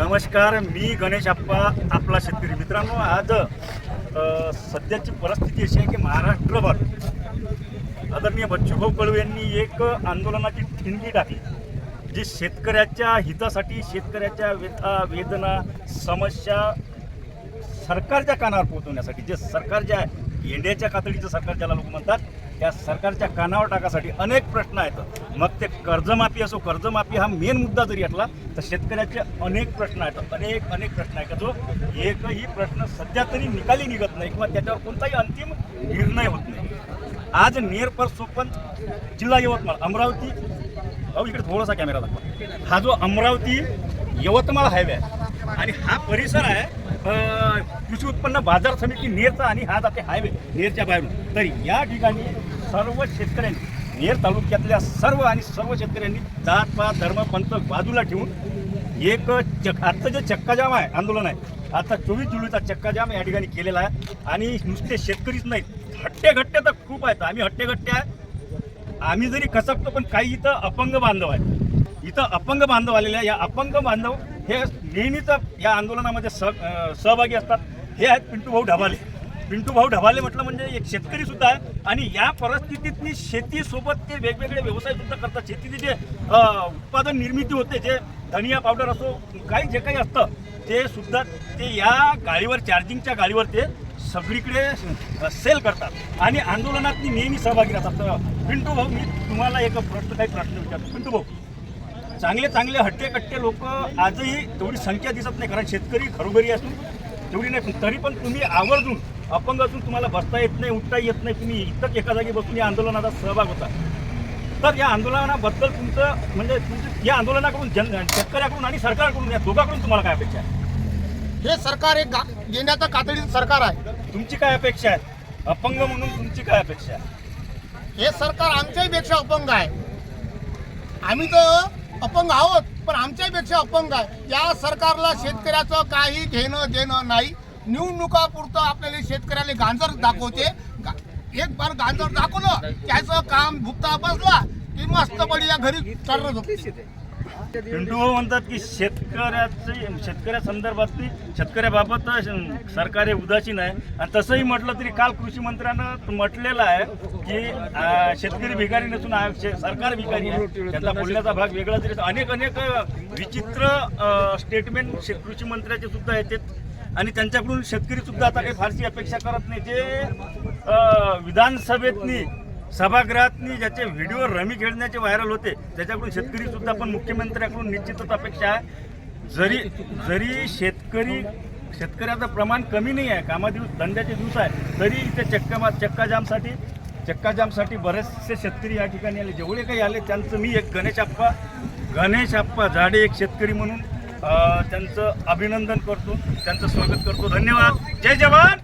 नमस्कार मी गणेश आप्पा आपला शेतकरी मित्रांनो. आज सध्याची परिस्थिती अशी आहे की महाराष्ट्रभर आदरणीय बच्चूभाऊ कडू यांनी एक आंदोलनाची ठिणगी टाकली जी शेतकऱ्याच्या हितासाठी शेतकऱ्याच्या व्यथा वेदना समस्या सरकारच्या कानावर पोहोचवण्यासाठी जे सरकार ज्या येंड्याच्या कातडीचं सरकार ज्याला लोक म्हणतात त्या सरकारच्या कानावर टाकासाठी अनेक प्रश्न आहेत. मग ते कर्जमाफी असो कर्जमाफी हा मेन मुद्दा जरी असला तर शेतकऱ्याचे अनेक प्रश्न आहेत. अनेक अनेक प्रश्न आहेत. का जो एकही प्रश्न सध्या तरी निकाली निघत नाही किंवा त्याच्यावर कोणताही अंतिम निर्णय होत नाही. आज नेरपर सोपन जिल्हा यवतमाळ अमरावती अहो इकडे थोडासा कॅमेरा दाखवा. हा जो अमरावती यवतमाळ हायवे आहे आणि हा परिसर आहे कृषी उत्पन्न बाजार समिती नेरचा आणि हा जाते हायवे नेरच्या बाहेरून. तर या ठिकाणी सर्व शेतकऱ्यांनी नेर तालुक्यातल्या सर्व आणि सर्व शेतकऱ्यांनी जात पात धर्म पंथ बाजूला ठेवून एक चक आत्ता जे चक्काजाम आहे आंदोलन आहे आता चोवीस जुलैचा चक्काजाम या ठिकाणी केलेला आहे. आणि नुसते शेतकरीच नाहीत हट्टे घट्टे तर खूप आहेत. आम्ही हट्टे घट्टे आहे. आम्ही जरी खसकतो पण काही इथं अपंग बांधव आहेत. इथं अपंग बांधव आलेले आहे या अपंग बांधव हे नेहमीच या आंदोलनामध्ये सह सहभागी असतात. हे आहेत पिंटू भाऊ ढबाले. पिंटू भाऊ ढबाले म्हटलं म्हणजे एक शेतकरी सुद्धा आहे. आणि या परिस्थितीतनी शेतीसोबत ते वेगवेगळे व्यवसाय सुद्धा करतात. शेतीचे जे उत्पादन निर्मिती होते जे धनिया पावडर असो काही जे काही असतं ते सुद्धा ते या गाडीवर चार्जिंगच्या गाडीवर ते सगळीकडे सेल करतात. आणि आंदोलनात नेहमी सहभागी राहतात. पिंटू भाऊ मी तुम्हाला एक प्रश्न काही प्रश्न विचारतो. पिंटू भाऊ चांगले चांगले हट्टे कट्टे लोक आजही तेवढी संख्या दिसत नाही कारण शेतकरी घरोघरी असून तेवढी नाही तरी पण तुम्ही आवर्जून अपंग असून तुम्हाला बसता येत नाही उठता येत नाही. तुम्ही इथंच एका जागी बसून या आंदोलनाचा सहभाग होता. तर या आंदोलनाबद्दल तुमचं म्हणजे तुमचं या आंदोलनाकडून जन शेतकऱ्याकडून आणि सरकारकडून या दोघांकडून तुम्हाला काय अपेक्षा आहे? हे सरकार एक येण्याचं कातडीचं सरकार आहे. तुमची काय अपेक्षा आहे? अपंग म्हणून तुमची काय अपेक्षा आहे? हे सरकार आमच्याही पेक्षा अपंग आहे. आम्ही तर अपंग आहोत पण आमच्याही पेक्षा अपंग आहे. या सरकारला शेतकऱ्याचं काही घेणं देणं नाही. निवडणुकापुरतं आपल्याला शेतकऱ्याला गांजर दाखवते. एक बार गांजर दाखवलं त्याचं काम भुगता बसला की मस्त बढिया घरी चालत होते पिंटू म्हणतात की शेतकऱ्याचे शेतकऱ्या संदर्भातली शेतकऱ्याबाबत सरकार हे उदासीन आहे. आणि तसंही म्हटलं तरी काल कृषी मंत्र्यानं म्हटलेलं आहे की शेतकरी भिकारी नसून शे- सरकार भिकारी आहे. त्याचा बोलण्याचा भाग वेगळा तरी अनेक अनेक विचित्र स्टेटमेंट कृषी मंत्र्याचे सुद्धा येते आणि त्यांच्याकडून शेतकरी सुद्धा आता काही फारशी अपेक्षा करत नाही. जे विधानसभेतनी सभागृहातनी ज्याचे व्हिडिओ रमी खेळण्याचे व्हायरल होते त्याच्याकडून शेतकरी सुद्धा पण मुख्यमंत्र्याकडून निश्चितच अपेक्षा आहे. जरी जरी शेतकरी शेतकऱ्याचं प्रमाण कमी नाही आहे कामादिवस धंद्याचे दिवस आहे तरी इथे चक्का चक्काजामसाठी चक्काजामसाठी बरेचसे शेतकरी या ठिकाणी आले. जेवढे काही आले त्यांचं मी एक गणेश आप्पा गणेश आप्पा झाडे एक शेतकरी म्हणून त्यांचं अभिनंदन करतो त्यांचं स्वागत करतो. धन्यवाद. जय जवान!